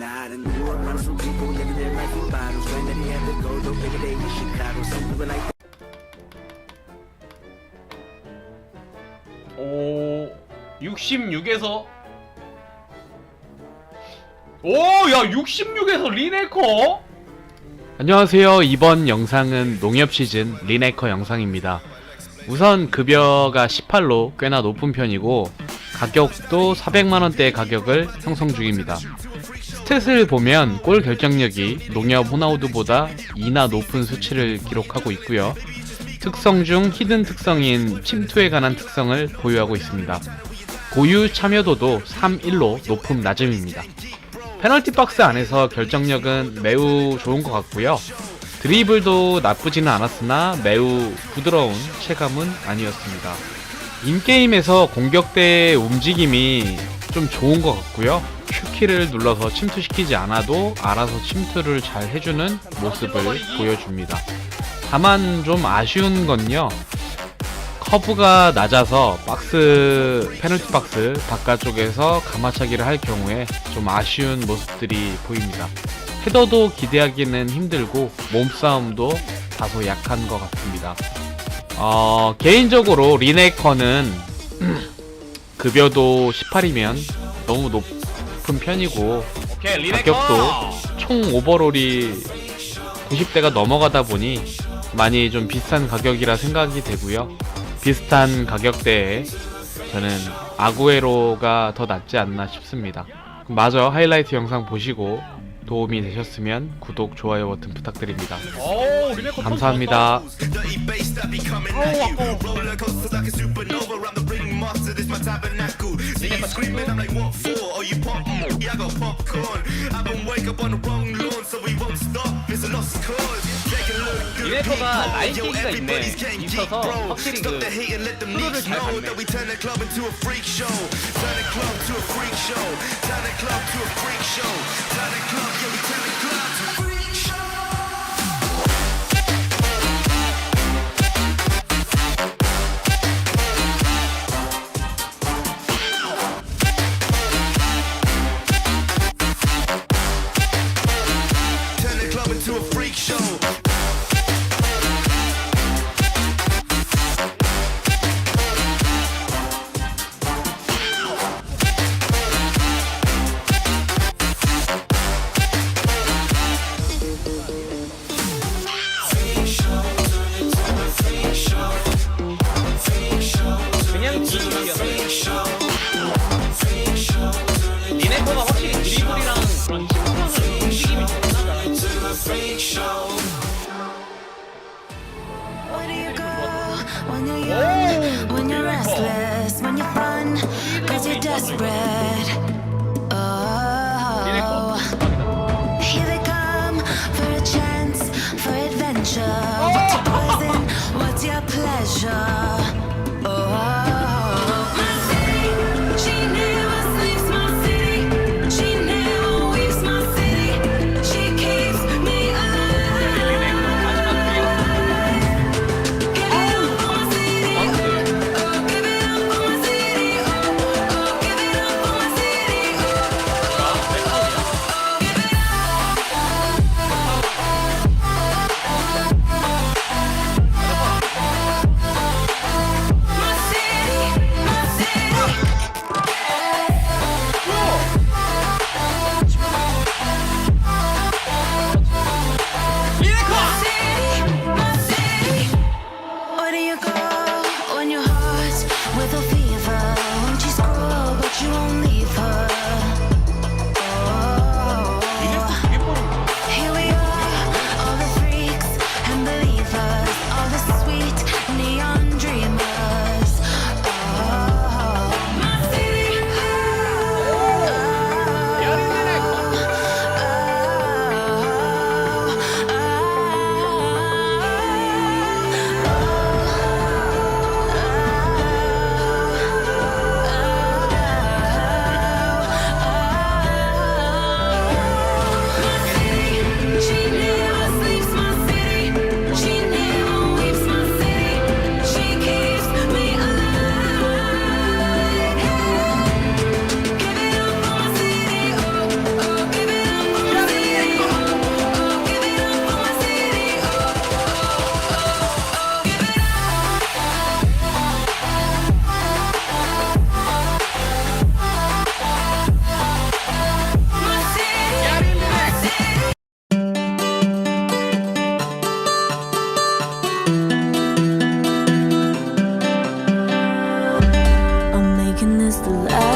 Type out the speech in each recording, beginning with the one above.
I around some people living their life in bottles. Granddaddy had to go, though bigger day in Chicago. 오 66에서 오야 66에서 리네커 안녕하세요 이번 영상은 농협 시즌 리네커 영상입니다 우선 급여가 18로 꽤나 높은 편이고 가격도 400만원대 가격을 형성 중입니다 스탯을 보면 골 결정력이 농협 호나우드보다 2나 높은 수치를 기록하고 있고요 특성 중 히든 특성인 침투에 관한 특성을 보유하고 있습니다. 고유 참여도도 3.1로 높음 낮음입니다. 페널티 박스 안에서 결정력은 매우 좋은 것 같고요. 드리블도 나쁘지는 않았으나 매우 부드러운 체감은 아니었습니다. 인게임에서 공격대의 움직임이 좀 좋은 것 같고요. Q키를 눌러서 침투시키지 않아도 알아서 침투를 잘 해주는 모습을 보여줍니다. 다만 좀 아쉬운 건요. 커브가 낮아서 박스 페널티 박스 바깥쪽에서 가마차기를 할 경우에 좀 아쉬운 모습들이 보입니다. 헤더도 기대하기는 힘들고 몸싸움도 다소 약한 것 같습니다. 어, 개인적으로 리네커는 급여도 18이면 너무 높은 편이고 가격도 총 오버롤이 90대가 넘어가다 보니 많이 좀 비싼 가격이라 생각이 되고요. 비슷한 가격대에 저는 아구에로가 더 낫지 않나 싶습니다. 마저 하이라이트 영상 보시고 도움이 되셨으면 구독, 좋아요 버튼 부탁드립니다. 감사합니다. Dirty bass that be coming at you. Roller coaster like a supernova. I'm the ringmaster, this my tabernacle. See you screaming, I'm like, what for? Oh, you pop? Mm, yeah, I got popcorn. I been wake up on the wrong lawn, so we won't stop. It's a lost cause. Take a look. good 리네커가 people. 라인 Yo, 게임가 있네. everybody's getting geek, 있어서 bro. 확실히 Stop 그 the hate and let them 프로를 leaks 잘 know 봤네. that we turn the club into a freak show. Turn the club to a freak show. Turn the club to a freak show. Turn the club, yeah, we turn the Freak Show.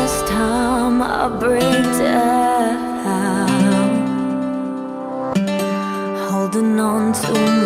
This time I break down. Holding on to